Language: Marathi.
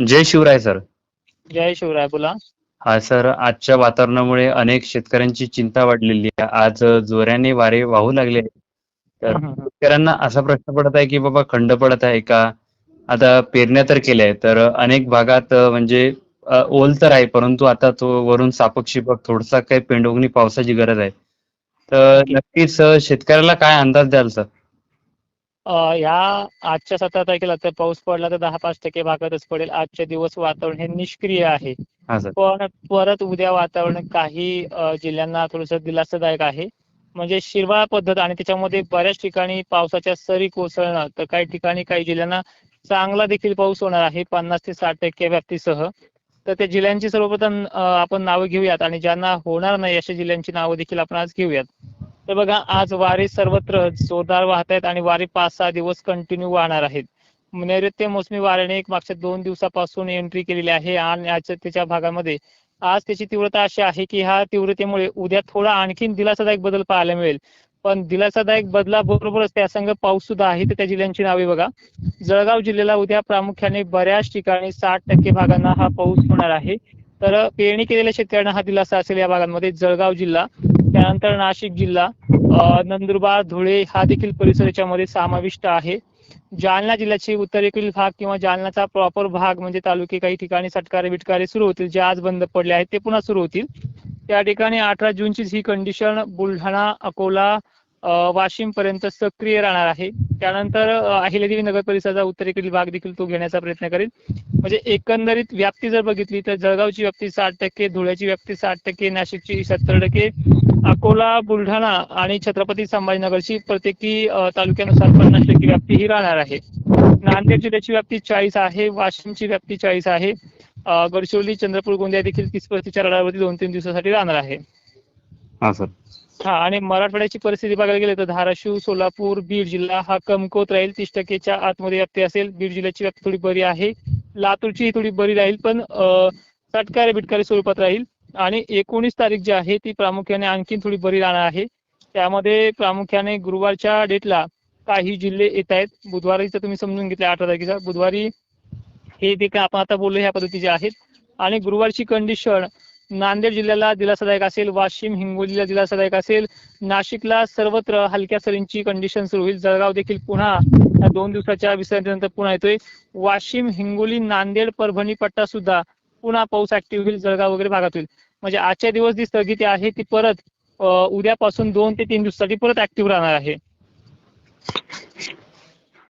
जय शिवराय सर. जय शिवराय बोला. हा सर आजच्या वातावरणामुळे अनेक शेतकऱ्यांची चिंता वाढलेली आहे. आज जोऱ्याने वारे वाहू लागले तर शेतकऱ्यांना असा प्रश्न पडत आहे की बाबा खंड पडत आहे का? आता पेरण्या तर केल्या आहे तर अनेक भागात म्हणजे ओल तर आहे परंतु आता तो वरून सापक शिपक थोडसा काही पेंडोगणी पावसाची गरज आहे. तर नक्कीच. शेतकऱ्याला काय अंदाज द्याल सर? अं, या आजच्या सतरा तारखेला तर पाऊस पडला तर दहा पाच टक्के भागातच पडेल. आजच्या दिवस वातावरण हे निष्क्रिय आहे. पण परत उद्या वातावरण काही जिल्ह्यांना थोडंसं दिलासादायक आहे. म्हणजे शिरवाळ पद्धत आणि त्याच्यामध्ये बऱ्याच ठिकाणी पावसाच्या सरी कोसळणं तर काही ठिकाणी काही जिल्ह्यांना चांगला देखील पाऊस होणार आहे पन्नास ते साठ टक्के व्याप्तीसह. तर त्या जिल्ह्यांची सर्वप्रथम आपण नावं घेऊयात आणि ज्यांना होणार नाही अशा जिल्ह्यांची नावं देखील आपण आज घेऊयात. तर बघा आज वारे सर्वत्र जोरदार वाहत आहेत आणि वारे पाच सहा दिवस कंटिन्यू वाहणार आहेत. नैऋत्य मोसमी वाऱ्याने एक मागच्या दोन दिवसापासून एंट्री केलेली आहे आणि आज त्याच्या भागामध्ये आज त्याची तीव्रता अशी आहे की ह्या तीव्रतेमुळे उद्या थोडा आणखीन दिलासादायक बदल पाहायला मिळेल. पण दिलासादायक बदलाबरोबरच त्या संघ पाऊस सुद्धा आहे तर त्या जिल्ह्यांची नावे बघा. जळगाव जिल्ह्याला उद्या प्रामुख्याने बऱ्याच ठिकाणी साठ टक्के भागांना हा पाऊस होणार आहे. तर पेरणी केलेल्या शेतकऱ्यांना हा दिलासा असेल या भागांमध्ये. जळगाव जिल्हा त्यानंतर नाशिक जिल्हा नंदुरबार धुळे हा देखील परिसर याच्यामध्ये समाविष्ट आहे. जालना जिल्ह्याचे उत्तरेकडील भाग किंवा जालनाचा प्रॉपर भाग म्हणजे तालुके काही ठिकाणी सटकारे बिटकारे सुरू होतील जे आज बंद पडले आहेत ते पुन्हा सुरू होतील. त्या ठिकाणी अठरा जूनची ही कंडिशन बुलढाणा अकोला वाशिम पर्यंत सक्रिय राहणार आहे. त्यानंतर अहिल्यादेवी नगर परिसराचा उत्तरेकडील भाग देखील तो घेण्याचा प्रयत्न करेल म्हणजे एकंदरीत व्याप्ती जर बघितली तर जळगावची व्याप्ती साठ टक्के धुळ्याची व्याप्ती साठ टक्के नाशिकची सत्तर टक्के अकोला बुलढाणा आणि छत्रपती संभाजीनगरची प्रत्येकी तालुक्यानुसार पन्नास टक्के व्याप्ती ही राहणार आहे. नांदेड जिल्ह्याची व्याप्ती चाळीस आहे वाशिमची व्याप्ती चाळीस आहे गडचिरोली चंद्रपूर गोंदिया देखील तीस पस्तीसच्या रडावरती दोन तीन दिवसासाठी राहणार आहे. हा सर. हा आणि मराठवाड्याची परिस्थिती बघायला गेले तर धाराशिव सोलापूर बीड जिल्हा हा कमकोत राहील. तीस टक्केच्या आतमध्ये व्याप्ती असेल. बीड जिल्ह्याची व्याप्ती थोडी बरी आहे. लातूरची थोडी बरी राहील पण अं, चटकारे बिटकारे स्वरूपात राहील. आणि एकोणीस तारीख जी आहे ती प्रामुख्याने आणखीन थोडी बरी राहणार आहे. त्यामध्ये प्रामुख्याने गुरुवारच्या डेटला काही जिल्हे येत आहेत. बुधवारीचं तुम्ही समजून घेतले अठरा तारखेचा. बुधवारी हे जे काय आपण आता बोललो ह्या पद्धतीचे आहेत. आणि गुरुवारची कंडिशन नांदेड जिल्ह्याला दिलासादायक असेल वाशिम हिंगोलीला दिलासादायक असेल नाशिकला सर्वत्र हलक्या सरींची कंडिशन सुरू होईल. जळगाव देखील पुन्हा या दोन दिवसाच्या विश्रांतीनंतर पुन्हा येतोय. वाशिम हिंगोली नांदेड परभणी पट्टा सुद्धा पुन्हा पाऊस ऍक्टिव्ह होईल जळगाव वगैरे भागात होईल. म्हणजे आजच्या दिवस जी स्थगिती आहे ती परत उद्यापासून दोन ते तीन दिवसासाठी परत ऍक्टिव्ह राहणार आहे.